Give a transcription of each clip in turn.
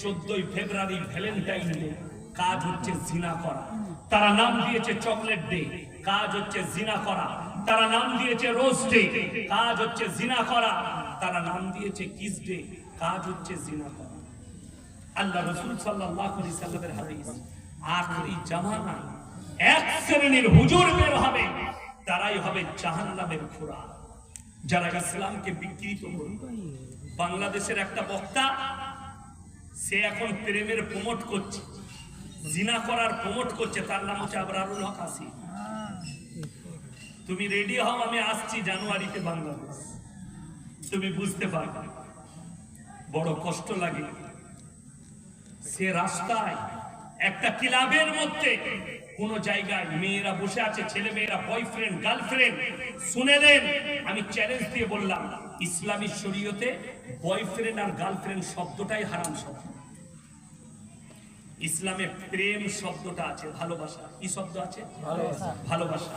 চোদ্দই ফেব্রুয়ারি Valentine day. কাজ হচ্ছে জিনা করা। তারা নাম দিয়েছে চকলেট ডে। কাজ হচ্ছে জিনা করা। তারা নাম দিয়েছে রোজ ডে। কাজ হচ্ছে জিনা করা। তারা নাম দিয়েছে কিস ডে। কাজ হচ্ছে জিনা করা। আল্লাহ রসুল সাল্লাল্লাহু আলাইহি সাল্লামের হাদিস, আখরি জামানায় এক শ্রেণির হুজুর বের হবে। তারাই হবে জাহান্নামের খুরা যারা ইসলামকে বিকৃত করবে। বাংলাদেশের একটা বক্তা সে এখন প্রেমের প্রমোট করছে। জিনা করার প্রমোট করছে, তার নাম হচ্ছে আবরারুল হক আসি তুমি রেডি হও, আমি আসছি জানুয়ারিতে বাংলাদেশ। তুমি বুঝতে পারবে, বড় কষ্ট লাগে। সে রাস্তায়, একটা ক্লাবের মধ্যে, কোন জায়গায় মেয়েরা বসে আছে ছেলে মেয়েরা বয়ফ্রেন্ড গার্লফ্রেন্ড শুনেলেন আমি চ্যালেঞ্জ দিয়ে বললাম ইসলামী শরীয়তে বয়ফ্রেন্ড আর গার্লফ্রেন্ড শব্দটাই হারাম শব্দ। ইসলামে প্রেম শব্দটা আছে ভালোবাসা। কি শব্দ আছে? ভালোবাসা।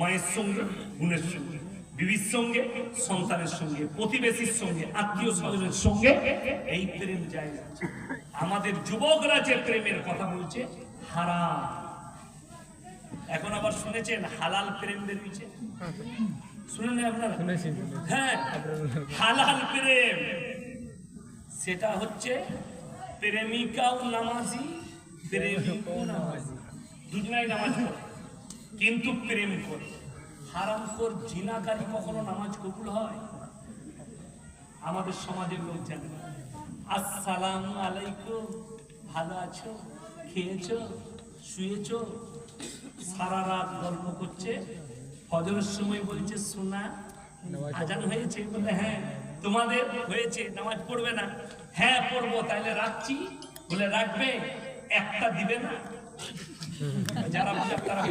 মায়ের সঙ্গে বোনের সঙ্গে বিবির সঙ্গে সন্তানের সঙ্গে প্রতিবেশীর সঙ্গে আত্মীয় স্বজনের সঙ্গে এই প্রেম জায়গা আছে আমাদের যুবকরা যে প্রেমের কথা বলছে হারাম। এখন আবার শুনেছেন হালাল প্রেম বেরিয়েছে শুনেন আপনারা? হ্যাঁ হালাল প্রেম। সেটা হচ্ছে প্রেমিকাও নামাজি প্রেমিকও নামাজি। দুজনাই নামাজ পড়ে কিন্তু প্রেম করে। হারামখোর জিনাকারী কখনো নামাজ কবুল হয়? আমাদের সমাজের লোক জানে। আসসালামু আলাইকুম ভালো আছো? খেয়েছো? শুয়েছো? সারা রাত গল্প করছে? ফজরের সময় বলছে শোনা আজান হয়েছে? বলে হ্যাঁ তোমাদের হয়েছে নামাজ পড়বে না। হ্যাঁ পড়ব তাহলে রাখছি। বলে রাখবে একটা দিবে না। যারা তারা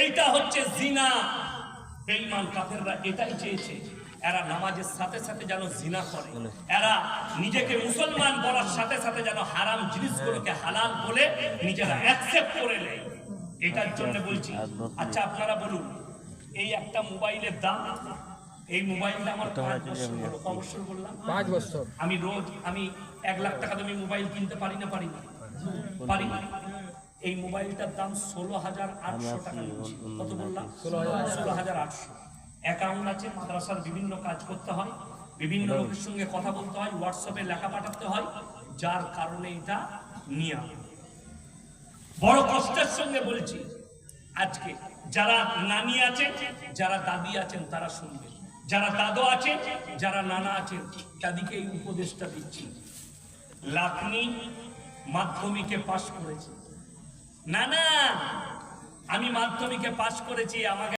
এইটা হচ্ছে জিনা। বেঈমান কাফেররা এটাই চেয়েছে এরা নামাজের সাথে সাথে যেন জিনা করে। এরা নিজেকে মুসলমান বলার সাথে সাথে যেন হারাম জিনিসগুলোকে হালাল বলে নিজেরা অ্যাকসেপ্ট করে নেয়। এটার জন্য বলছি আচ্ছা আপনারা বলুন এই একটা মোবাইলের দাম এই মোবাইলটা আমার পাঁচ বছর হলো ক বছর বললাম? পাঁচ বছর। আমি রোজ আমি এক লাখ টাকা দামি মোবাইল কিনতে পারি না পারি না। পারি না। এই মোবাইলটার দাম ষোলো হাজার আটশো টাকা কত বললাম? ষোলো হাজার আটশো। অ্যাকাউন্ট আছে মাদ্রাসার বিভিন্ন কাজ করতে হয় বিভিন্ন লোকের সঙ্গে কথা বলতে হয় হোয়াটসঅ্যাপে লেখা পাঠাতে হয় যার কারণে এটা নিয়া বড় কষ্টের সঙ্গে বলছি, আজকে যারা নানি আছেন যারা দাদি আছেন, তারা শুনবে। যারা দাদু আছেন যারা নানা আছেন, তাদেরকে এই উপদেশটা দিচ্ছি। লাখনি মাধ্যমিকে পাশ করেছে। না না আমি মাধ্যমিকে পাশ করেছি, আমাকে